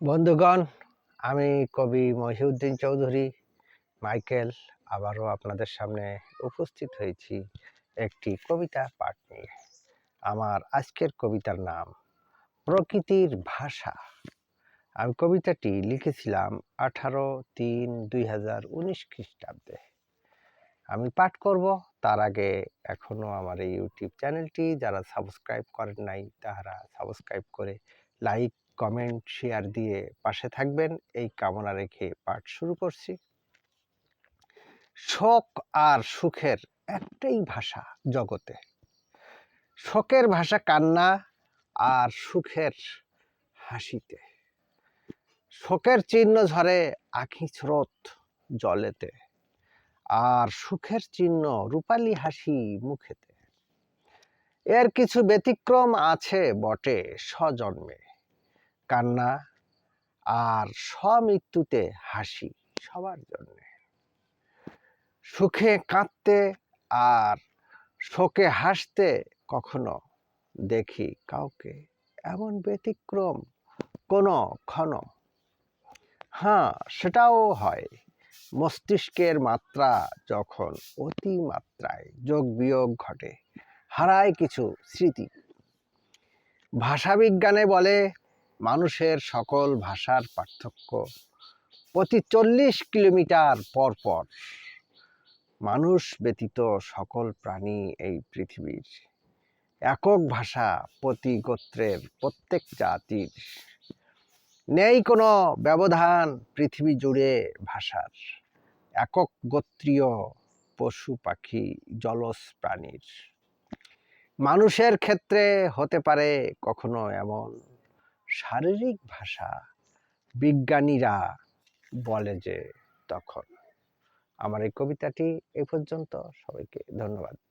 বন্ধুগণ, আমি কবি মহিউদ্দিন চৌধুরী, মাইকেল, আবারও আপনাদের সামনে উপস্থিত হয়েছি একটি কবিতা পাঠ নিয়ে। আমার আজকের কবিতার নাম, প্রকৃতির ভাষা। আমি কবিতাটি লিখেছিলাম আঠারো তিন দুই হাজার উনিশ খ্রিস্টাব্দে। আমি পাঠ করব, তার আগে এখনও আমার এই ইউটিউব চ্যানেলটি যারা সাবস্ক্রাইব করেন নাই তারা সাবস্ক্রাইব করে লাইক কমেন্ট শেয়ার দিয়ে পাশে থাকবেন। এই কামনা রেখে পাঠ শুরু করছি। শোক আর সুখের একটাই ভাষা জগতে। শোকের ভাষা কান্না আর সুখের হাসিতে। শোকের চিহ্ন ঝরে আখি স্রোত জলেতে। আর সুখের চিহ্ন রূপালী হাসি মুখেতে। এর কিছু ব্যতিক্রম আছে বটে স্বজন্মে। কান্না আর স্বমৃত্যুতে হাসি সবার জন্য। সুখে কাঁদতে আর শোকে হাসতে কখনো দেখি কাউকে। এমন ব্যতিক্রম কোনো ক্ষণ হ্যাঁ সেটাও হয়। মস্তিষ্কের মাত্রা যখন অতি মাত্রায় যোগ বিয়োগ ঘটে, হারায় কিছু স্মৃতি। ভাষাবিজ্ঞানে বলে মানুষের সকল ভাষার পার্থক্য। প্রতি চল্লিশ কিলোমিটার পর পর মানুষ ব্যতীত সকল প্রাণী এই পৃথিবীর। একক ভাষা প্রতি গোত্রের প্রত্যেক জাতির। নেই কোনো ব্যবধান পৃথিবী জুড়ে ভাষার। একক গোত্রীয় পশু পাখি জলজ প্রাণীর। মানুষের ক্ষেত্রে হতে পারে কখনো এমন শারীরিক ভাষা বিজ্ঞানীরা বলে যে তখন। আমার এই কবিতাটি এ পর্যন্ত। সবাইকে ধন্যবাদ।